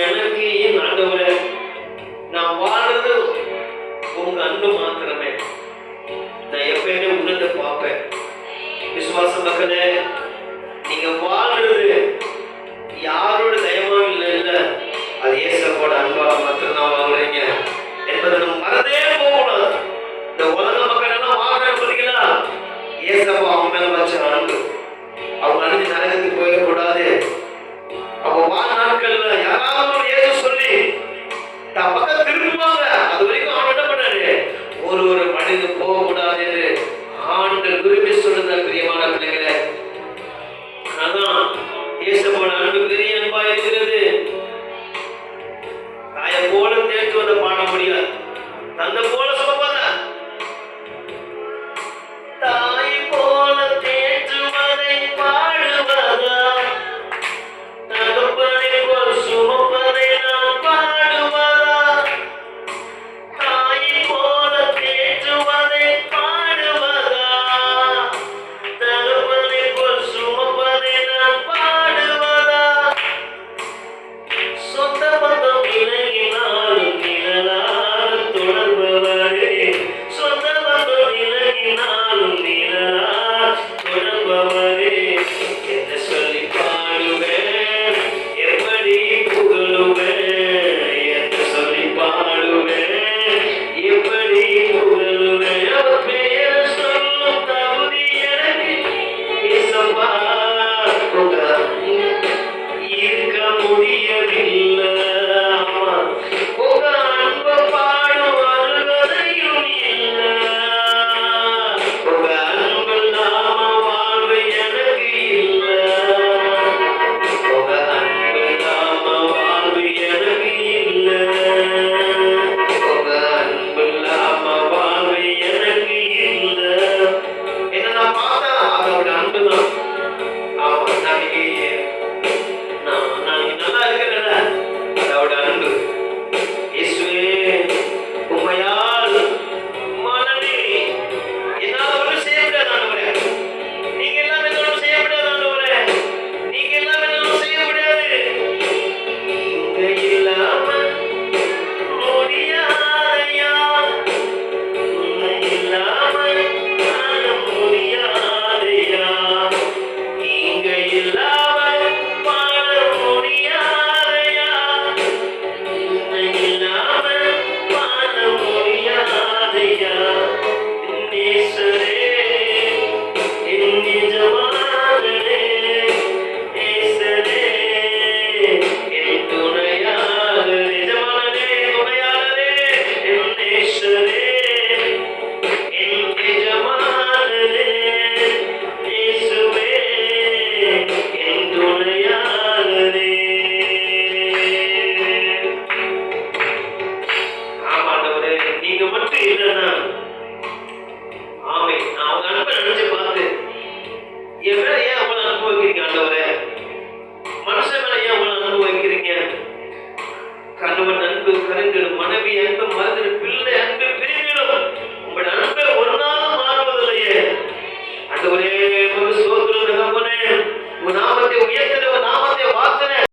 எனக்கு நான் வாழ்றது உங்க அன்பு மாத்திரமே நான் எப்பயுமே உணர்ந்து பார்ப்பேன். விசுவாச மக்களே நீங்க வாழ்றது யாரோட தயமா இல்லை இல்லை. அது ஏசப்போட அன்பால மட்டும்தான் வாங்குறீங்க என்பதை நம்ம மறந்தே போகணும் இந்த உலக மக்கள் எல்லாம் வாங்குறேன் பார்த்தீங்களா? ஏசப்பா அவங்க மேல வச்ச அன்பு. அவங்க அனுப்பி நரகத்துக்கு போயிடக்கூடாது. அப்போ வா நாட்கள்ல யாராவது ஏதோ சொல்லி தான் பக்கம் திரும்புவாங்க. அது வரைக்கும் அவன் என்ன பண்ணாரு? ஒரு ஒரு மனிதன் போக என்று விரும்பி சொல்லுதல் பிரியமான பிள்ளைகளே அதான் இயேசுவோட அன்பு பெரிய அன்பா இருக்கிறது. தாயை போல தேற்று வந்த பாட முடியாது தந்தை போல சும Salvatore